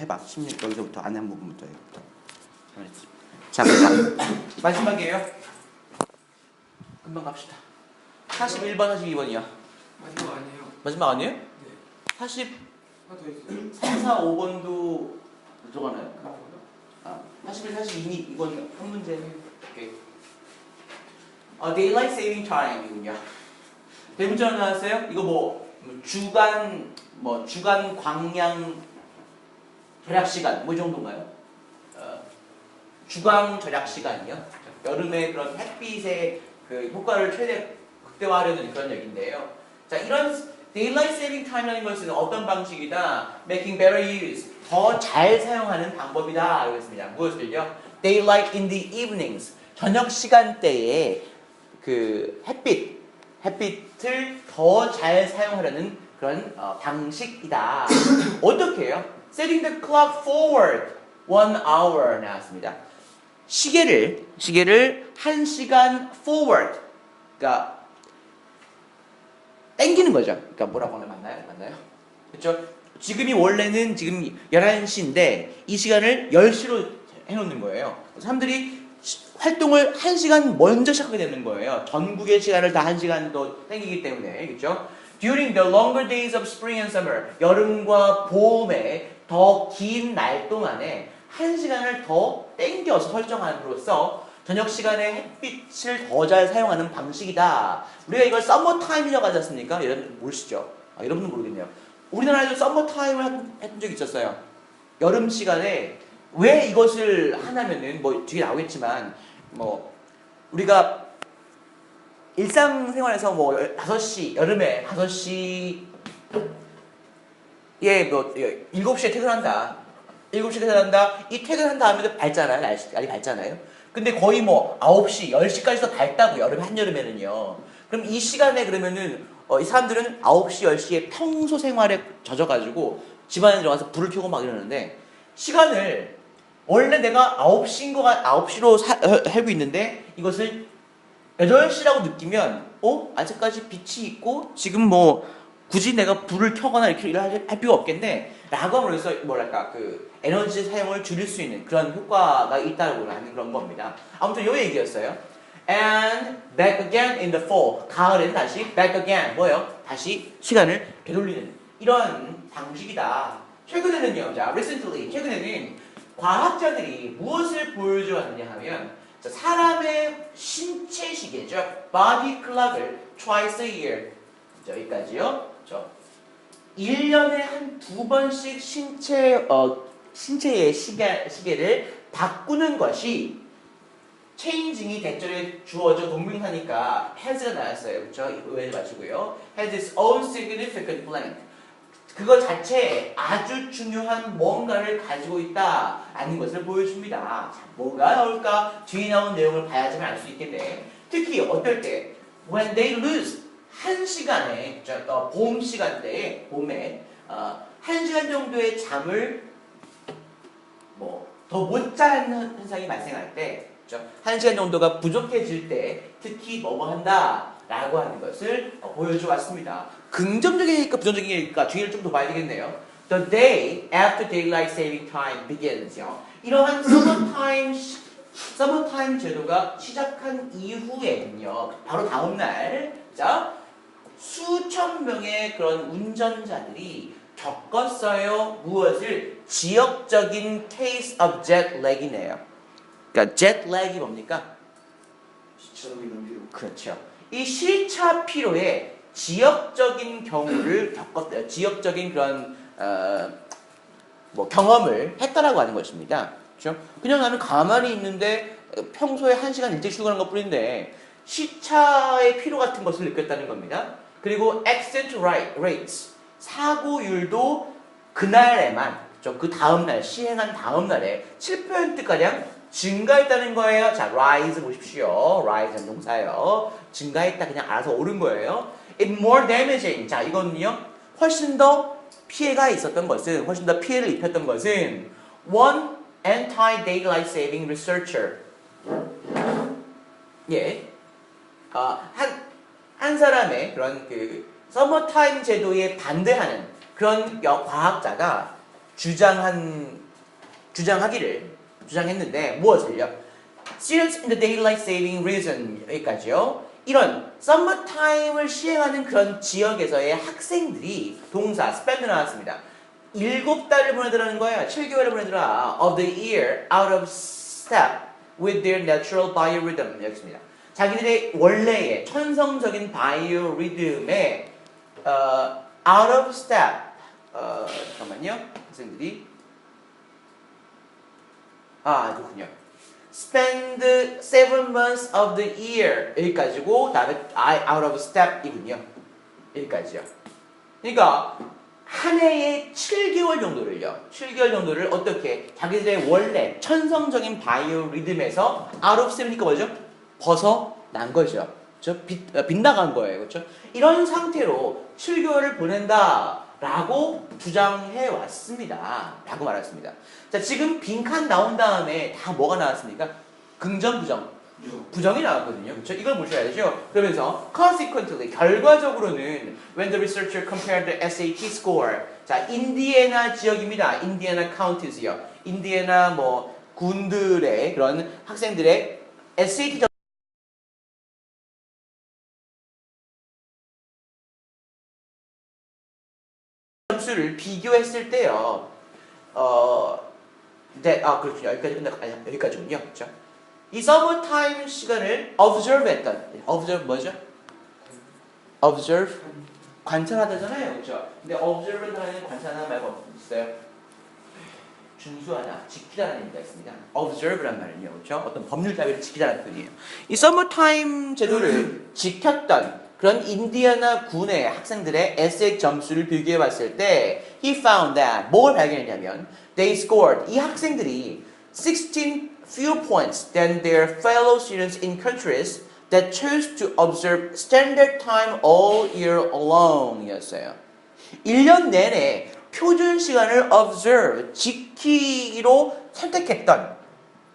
해봐. 16 여기서부터 안에 한 부분부터 여기부터. 자. 마지막이에요. 금방 갑시다. 41번, 42번이요. 마지막 아니에요. 마지막 아니에요? 네. 40, 하나 더 있어요. 3, 4, 5번도 들어가나요? 아, 41, 42, 이건 한 문제. 오케이. 어, Daylight Saving Time이군요. 대문자로 나왔어요? 이거 뭐, 뭐 주간, 뭐 주간 광량 절약 시간 뭐 이 정도인가요? 어, 주간 절약 시간이요. 여름에 그런 햇빛의 그 효과를 최대 극대화하려는 그런 얘기인데요. 자, 이런 Daylight Saving Time이라는 것은 어떤 방식이다? Making better use, 더 잘 사용하는 방법이다. 그랬습니다. 무엇을요? Daylight in the evenings, 저녁 시간대에 그 햇빛, 햇빛을 더 잘 사용하려는 그런 어, 방식이다. 어떻게 해요? Setting the clock forward one hour 나왔습니다. 시계를 시계를 한 시간 forward, 그러니까 땡기는 거죠. 그러니까 뭐라고 하면 맞나요? 맞나요? 그렇죠? 지금이 원래는 지금 11시인데 이 시간을 10시로 해 놓는 거예요. 사람들이 시- 활동을 1시간 먼저 시작하게 되는 거예요. 전국의 시간을 다 1시간 더 땡기기 때문에. 그렇죠? During the longer days of spring and summer, 여름과 봄에 더 긴 날 동안에 1시간을 더 땡겨서 설정함으로써 저녁 시간에 햇빛을 더 잘 사용하는 방식이다. 우리가 이걸 서머 타임이라고 하지 않습니까? 여러분 모르시죠? 아, 여러분은 모르겠네요. 우리나라에도 서머 타임을 한- 했던 적이 있었어요. 여름 시간에 왜 이것을 하냐면은 뭐 뒤에 나오겠지만 뭐 우리가 일상생활에서 뭐 5시 여름에 5시 예뭐 7시에 퇴근한다. 7시에 퇴근한다. 이 퇴근한 다음에도 밝잖아요. 날씨 날이 밝잖아요. 근데 거의 뭐 9시, 10시까지도 밝다고 여름 한여름에는요. 그럼 이 시간에 그러면은 어, 이 사람들은 9시, 10시에 평소 생활에 젖어가지고 집안에 들어가서 불을 켜고 막 이러는데 시간을 원래 내가 9시인 거가 9시로 사, 어, 살고 있는데 이것을 8시라고 느끼면 어? 아직까지 빛이 있고 지금 뭐 굳이 내가 불을 켜거나 이렇게 할, 할 필요가 없겠네 라고 함으로써 뭐랄까 그 에너지 사용을 줄일 수 있는 그런 효과가 있다고 하는 그런 겁니다 아무튼 요 얘기였어요 and back again in the fall 가을에는 다시 back again 뭐예요? 다시 시간을 되돌리는 이런 방식이다 최근에는요 자 recently 최근에는 과학자들이 무엇을 보여주었느냐 하면 자, 사람의 신체 시계죠. body clock을 twice a year. 자, 여기까지요. 저 1년에 한 두 번씩 신체 어 신체의 시계 시계를 바꾸는 것이 체인징이 대절에 주어져 동명사니까 has가 나왔어요. 그렇죠? 오해를 마시고요. has its own significant blank. 그거 자체에 아주 중요한 뭔가를 가지고 있다라는 것을 보여줍니다. 자, 뭐가 나올까? 뒤에 나온 내용을 봐야지만 알 수 있겠네. 특히 어떨 때 when they lose 한 시간에 저, 어, 봄 시간대에 봄에 어, 한 시간 정도의 잠을 뭐 더 못 자는 현상이 발생할 때, 그렇죠? 한 시간 정도가 부족해질 때 특히 뭐뭐 한다 라고 하는 것을 어. 긍정적인 얘기일까 부정적인 얘기일까 뒤를 좀 더 봐야 되겠네요. The day after daylight saving time begins.요. 이러한 summertime 시- summertime 제도가 시작한 이후에는요. 바로 다음 날, 자 수천 명의 그런 운전자들이 겪었어요. 무엇을 지역적인 case of jet lag이네요. 그러니까 jet lag이 뭡니까? 시차로 인한 피로. 그렇죠. 이 시차 피로에 지역적인 경우를 겪었대요. 지역적인 그런 어, 뭐 경험을 했다라고 하는 것입니다. 그렇죠? 그냥 나는 가만히 있는데 평소에 한 시간 일찍 출근한 것뿐인데 시차의 피로 같은 것을 느꼈다는 겁니다. 그리고 accident rate- rates 사고율도 그날에만? 그 다음 날 시행한 다음 날에 7%가량 증가했다는 거예요. 자, rise 보십시오. rise는 동사예요. 증가했다 그냥 알아서 오른 거예요. It more damaging. 자, 이거는요. 훨씬 더 피해가 있었던 것은 훨씬 더 피해를 입혔던 것은 one anti-daylight saving researcher. 예. 어, 한, 한 사람의 그런 그 서머타임 제도에 반대하는 그런 여- 과학자가 주장한 주장하기를 주장했는데 무엇을요? Students in the daylight saving reason 여기까지요. 이런 썸머타임을 시행하는 그런 지역에서의 학생들이 동사 spend 나왔습니다. 일곱 달을 보내더라는 거예요. 7개월을 보내더라. Of the year out of step with their natural biorhythm 여기입니다. 자기들의 원래의 천성적인 바이오 리듬에 어, out of step 어, 잠깐만요. 학생들이 아 그렇군요. spend seven months of the year 여기까지고 다음에 I out of step이군요. 여기까지요. 그러니까 한 해에 7개월 정도를요. 7개월 정도를 어떻게 자기들의 원래 천성적인 바이오 리듬에서 out of step이니까 뭐죠? 벗어난 거죠. 저 빗, 어, 빗나간 거예요. 그렇죠? 이런 상태로 7개월을 보낸다 라고 주장해 왔습니다. 라고 말했습니다. 자, 지금 빈칸 나온 다음에 다 뭐가 나왔습니까? 긍정, 부정. 부정이 나왔거든요. 그렇죠? 이걸 보셔야 되죠. 그러면서 consequently 결과적으로는 when the researcher compared the SAT score 자 인디애나 지역입니다. 인디애나 카운티스요. 인디애나 뭐 군들의 그런 학생들의 SAT 점 점수를 비교했을 때요. 어, 네, 아 그렇군요. 여기까지 끝나, 아니 여기까지군요. 그렇죠? 이 서머 타임 시간을 observe 했던 observe 뭐죠? observe 관찰하다잖아요. 그렇죠? 근데 observe는 관찰하다 말고 있어요. 준수하다, 지키다라는 의미가 있습니다. observe란 말은요. 그렇죠? 어떤 법률 자비를 지키다라는 뜻이에요. 이 서머 타임 제도를 지켰던 그런 인디애나 군의 학생들의 에세이 점수를 비교해 봤을 때 he found that 뭘 발견했냐면 they scored 이 학생들이 16 fewer points than their fellow students in countries that chose to observe standard time all year long 이었어요. 1년 내내 표준 시간을 observe, 지키기로 선택했던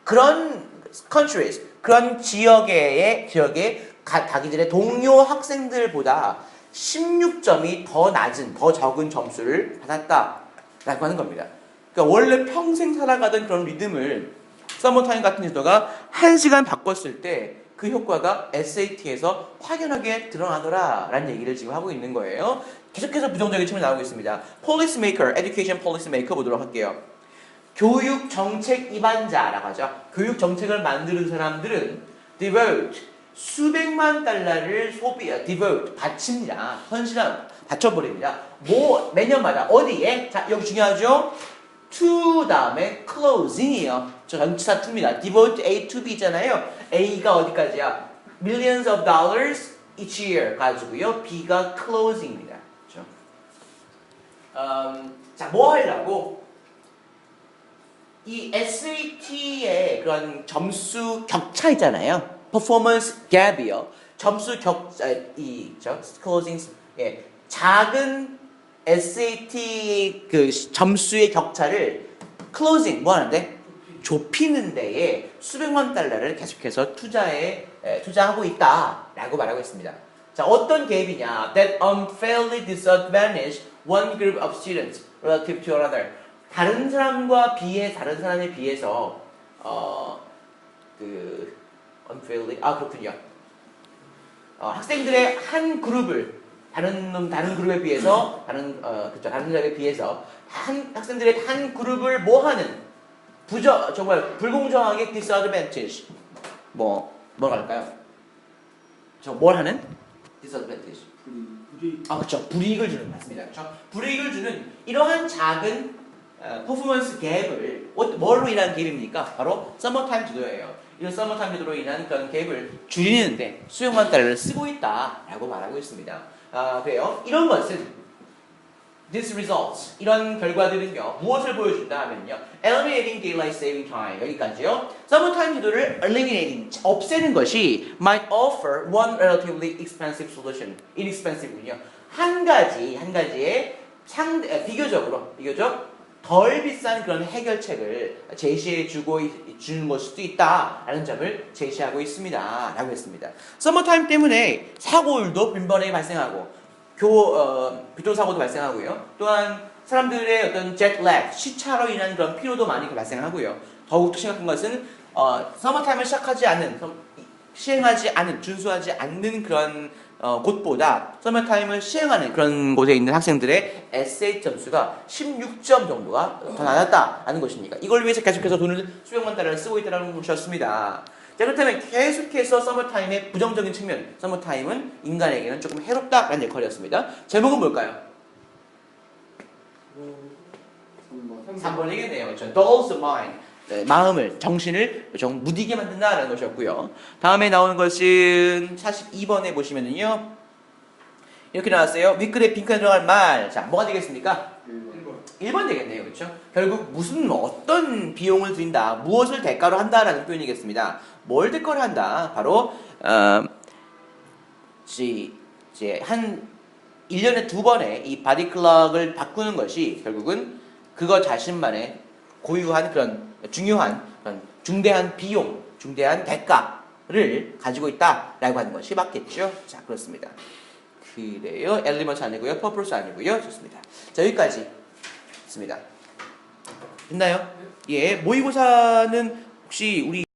그런 countries, 그런 지역의, 지역의 가- 자기들의 동료 학생들보다 16점이 더 낮은, 더 적은 점수를 받았다라고 하는 겁니다. 그러니까 원래 평생 살아가던 그런 리듬을 서머타임 같은 제도가 1시간 바꿨을 때 그 효과가 SAT에서 확연하게 드러나더라라는 얘기를 지금 하고 있는 거예요. 계속해서 부정적인 측면이 나오고 있습니다. policy maker, education policy maker 보도록 할게요. 교육 정책 입안자라고 하죠. 교육 정책을 만드는 사람들은 devote 수백만 달러를 소비, 아, devote 바칩니다. 헌신함 바쳐버립니다. 뭐 매년마다 어디에? 자 여기 중요하죠. to 다음에 closing이요. 저 전치사 to입니다. devote A to B잖아요. A가 어디까지야? millions of dollars each year 가지고요. B가 closing입니다. 그렇죠? 음, 자, 뭐 하려고? 이 SAT의 그런 점수 격차 있잖아요. Performance gap이요. 점수 격차, 이, 저, closing, 예. 작은 SAT 그 시- 점수의 격차를 closing, 뭐 하는데? 좁히는 데에 수백만 달러를 계속해서 투자에, 에, 투자하고 있다라고 말하고 있습니다. 자, 어떤 갭이냐? That unfairly disadvantage one group of students relative to another. 다른 사람과 비해, 다른 사람에 비해서, 어, 그, unfairly, 아, 그렇군요. 어, 학생들의 한 그룹을 다른 놈 다른 그룹에 비해서 다른 어 그죠 다른 사람에 비해서 한 학생들의 한 그룹을 뭐 하는 부저 정말 불공정하게 disadvantage. 뭐 뭐랄까요? 저 뭘 하는? disadvantage. 우리 아 그렇죠 불이익을 주는 맞습니다 그렇죠 불이익을 주는 이러한 작은 어, 퍼포먼스 갭을 어- 뭘로 인한 갭입니까? 바로 서머타임 제도예요. 이런 서머타임 제도로 인한 그런 갭을 줄이는데 수용만 달러를 쓰고 있다라고 말하고 있습니다. 아 그래요. 이런 것은 this results 이런 결과들은요 무엇을 보여준다 하면요 eliminating daylight saving time 여기까지요. 서머타임 제도를 eliminating 없애는 것이 might offer one relatively expensive solution inexpensive군요. 한 가지 한 가지의 상대 아, 비교적으로 비교적 덜 비싼 그런 해결책을 제시해 주고 주는 걸 수도 있다라는 점을 제시하고 있습니다라고 했습니다. 서머타임 때문에 사고율도 빈번하게 발생하고 교 어, 교통사고도 발생하고요. 또한 사람들의 어떤 jetlag, 시차로 인한 그런 피로도 많이 발생하고요. 더욱더 심각한 것은 어, 서머타임을 시작하지 않은, 섬- 시행하지 않은, 준수하지 않는 그런 어, 곳보다 서머타임을 시행하는 그런 곳에 있는 학생들의 에세이 점수가 16점 정도가 더 낮았다는 것입니다. 이걸 위해서 계속해서 돈을 수백만 달러를 쓰고 있다는 것이었습니다. 자, 그렇다면 계속해서 서머타임의 부정적인 측면, 서머타임은 인간에게는 조금 해롭다라는 역할이었습니다. 제목은 뭘까요? 3번 얘기네요. 그렇죠. dulls mind. 네, 마음을, 정신을 좀 무디게 만든다라는 것이었고요. 다음에 나오는 것은 42번에 보시면은요. 이렇게 나왔어요. 윗글에 빈칸에 들어갈 말. 자, 뭐가 되겠습니까? 1번 1번 되겠네요. 그렇죠? 결국 무슨 뭐 어떤 비용을 들인다, 무엇을 대가로 한다라는 표현이겠습니다. 뭘 대가로 한다? 바로 어, 지- 이제 한 1년에 두 번의 이 바디 클럭을 바꾸는 것이 결국은 그거 자신만의 고유한 그런 중요한 그런 중대한 비용, 중대한 대가를 가지고 있다라고 하는 것이 맞겠죠? 자, 그렇습니다. 그래요. 엘리먼트 아니고요. 퍼플스 아니고요. 좋습니다. 자, 여기까지. 있습니다. 됐나요? 예, 모의고사는 혹시 우리